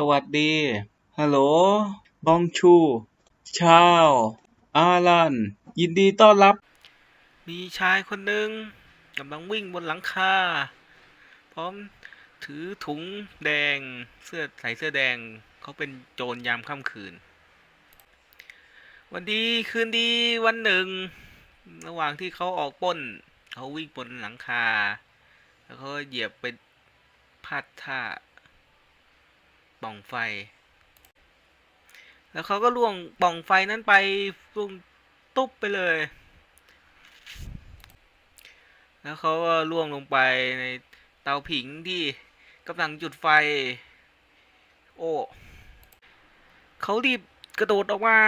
สวัสดี ฮัลโหล บองชู ชาว อารัน ยินดีต้อนรับ มีชายคนหนึ่งกำลังวิ่งบนหลังคา พร้อมถือถุงแดง เสื้อใส่เสื้อแดง เขาเป็นโจรยามค่ำคืน วันดีคืนดีวันหนึ่ง ระหว่างที่เขาออกป้น เขาวิ่งบนหลังคา แล้วเขาเหยียบไปพลาดท่า ล่องไฟ แล้วเขาก็ล่วงปล่องไฟนั้นไปล่วงตุ๊บไปเลย แล้วเขาก็ล่วงลงไปในเตาผิงที่กำลังจุดไฟ โอ้เขารีบกระโดดออกมา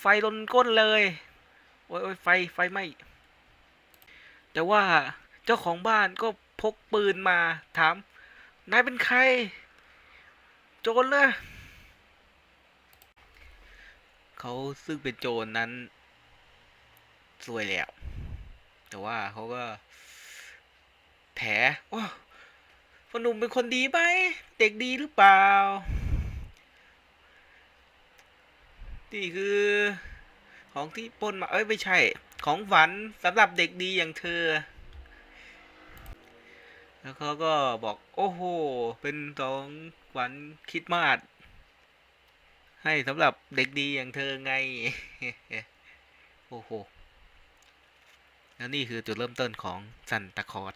ไฟลนก้นเลย โอ้ยโอ้ยไฟไฟไหม้แต่ว่าเจ้าของบ้านก็พกปืนมาถาม นายเป็นใคร โจรเลย เขาซึ่งเป็นโจรนั้นสวยแล้ว แต่ว่าเขาก็ แผลว้าพ่อหนุ่มเป็นคนดีไหม เด็กดีหรือเปล่า นี่คือของที่ปนมา เอ้ย ไม่ใช่ ของฝันสำหรับเด็กดีอย่างเธอ แล้วเขาก็บอกโอ้โห เป็นสองขวัญคิดมากให้สำหรับเด็กดีอย่างเธอไง โอ้โห แล้วนี่คือจุดเริ่มต้นของซันตาคลอส